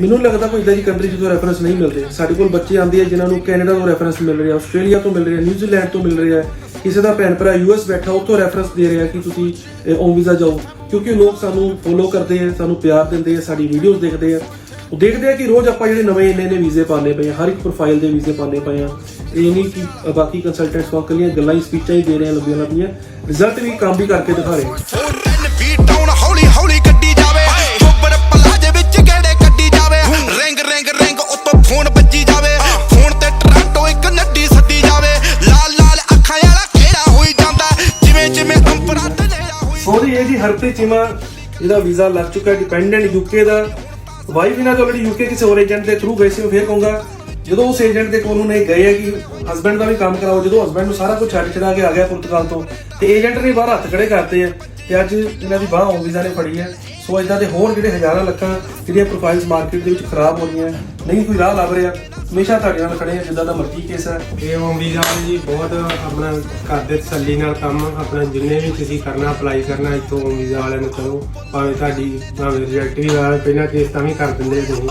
ਮੈਨੂੰ ਲੱਗਦਾ ਕੋਈ ਇਦਾਂ ਦੀ ਕੰਟਰੀ ਤੋਂ ਰੈਫਰੈਂਸ ਨਹੀਂ ਮਿਲਦੇ। ਸਾਡੇ ਕੋਲ ਬੱਚੇ ਆਉਂਦੇ ਆ ਜਿਨ੍ਹਾਂ ਨੂੰ ਕੈਨੇਡਾ ਤੋਂ ਰੈਫਰੈਂਸ ਮਿਲ ਰਿਹਾ, ਆਸਟ੍ਰੇਲੀਆ ਤੋਂ ਮਿਲ ਰਿਹਾ, ਨਿਊਜ਼ੀਲੈਂਡ ਤੋਂ ਮਿਲ ਰਿਹਾ। ਕਿਸੇ ਦਾ ਭੈਣ ਭਰਾ ਯੂਐਸ ਬੈਠਾ, ਉੱਥੋਂ ਰੈਫਰੈਂਸ ਦੇ ਰਿਹਾ ਕਿ ਤੁਸੀਂ ਔਨ ਵੀਜ਼ਾ ਜਾਓ। ਕਿਉਂਕਿ ਲੋਕ ਸਾਨੂੰ ਫੋਲੋ ਕਰਦੇ ਆ, ਸਾਨੂੰ ਪਿਆਰ ਦਿੰਦੇ ਆ, ਸਾਡੀ ਵੀਡੀਓਜ਼ ਦੇਖਦੇ ਆ। ਉਹ ਦੇਖਦੇ ਆ ਕਿ ਰੋਜ਼ ਆਪਾਂ ਜਿਹੜੇ ਨਵੇਂ ਇੰਨੇ ਨੇ ਵੀਜ਼ੇ ਪਾਣੇ ਪਏ ਆ, ਹਰ ਇੱਕ ਪ੍ਰੋਫਾਈਲ ਦੇ ਵੀਜ਼ੇ ਪਾਣੇ ਪਏ ਆ। ਇਹ ਨਹੀਂ ਕਿ ਬਾਕੀ ਕੰਸਲਟੈਂਟਸ ਵਾਂ ਗੱਲਾਂ ਹੀ ਸਪੀਚਾਂ ਹੀ ਦੇ ਰਹੇ ਆ ਲੰਬੀਆਂ ਲੰਬੀਆਂ ਰਿਜ਼ਲਟ ਵੀ ਕੰਮ ਵੀ ਕਰਕੇ ਦਿਖਾ ਰਹੇ ਸੋਰੀ ਇਹ ਜੀ ਹਰਪ੍ਰੀਤ ਚੀਮਾ ਜਿਹਦਾ ਵੀਜ਼ਾ ਲੱਗ ਚੁੱਕਾ ਡਿਪੈਂਡੈਂਟ ਯੂਕੇ ਦਾ। ਵਾਈਫ ਇਹਨਾਂ ਦੇ ਆਲਰੇਡੀ ਯੂਕੇ ਕਿਸੇ ਹੋਰ ਏਜੰਟ ਦੇ ਥਰੂ ਗਏ ਸੀ, ਮੈਂ ਫੇਰ ਕਹੂੰਗਾ, ਜਦੋਂ ਉਸ ਏਜੰਟ ਦੇ ਕੋਲ ਉਹਨੇ ਗਏ ਆ ਕਿ ਹਸਬੰਡ ਦਾ ਵੀ ਕੰਮ ਕਰਾਓ, ਜਦੋਂ ਹਸਬੰਡ ਨੂੰ ਸਾਰਾ ਕੁਝ ਛੱਡ ਛੜਾ ਕੇ ਆ ਗਿਆ ਪੁਰਤਗਾਲ ਤੋਂ, ਤੇ ਏਜੰਟ ਨੇ ਬਾਹਰ ਹੱਥ ਖੜੇ ਕਰਤੇ ਆ ਤੇ ਅੱਜ ਇਹਨਾਂ ਦੀ ਬਾਹ ਵੀਜ਼ਾ ਨੇ ਫੜੀ ਹੈ। ਸੋ ਇਦਾਂ ਦੇ ਹੋਰ ਜਿਹੜੇ ਹਜ਼ਾਰਾਂ ਲੱਖਾਂ ਜਿਹੜੀਆਂ ਪ੍ਰੋਫਾਈਲਸ ਮਾਰਕੀਟ ਦੇ ਵਿੱਚ ਖਰਾਬ ਹੋ ਰਹੀਆਂ ਨਹੀਂ ਕੋਈ ਰਾਹ ਲੱਭ ਰਿਹਾ ਹਮੇਸ਼ਾ ਤੁਹਾਡੇ ਨਾਲ ਖੜੇ ਆ ਜਿੱਦਾਂ ਦਾ ਮਰਜ਼ੀ ਕੇਸ ਹੈ। ਇਹ ਵੀਜ਼ਾ ਵਾਲੇ ਜੀ ਬਹੁਤ ਆਪਣਾ ਘਰ ਦੇ ਤਸੱਲੀ ਨਾਲ ਕੰਮ ਆਪਣਾ ਜਿੰਨੇ ਵੀ ਤੁਸੀਂ ਕਰਨਾ ਅਪਲਾਈ ਕਰਨਾ ਇੱਥੋਂ ਵੀਜ਼ਾ ਵਾਲਿਆਂ ਨੂੰ ਕਰੋ। ਭਾਵੇਂ ਤੁਹਾਡੀ ਭਾਵੇਂ ਰਿਜੈਕਟ ਵੀ ਆਵੇ ਪਹਿਲਾਂ ਕੇਸ ਤਾਂ ਵੀ ਕਰ ਦਿੰਦੇ ਆ ਤੁਸੀਂ।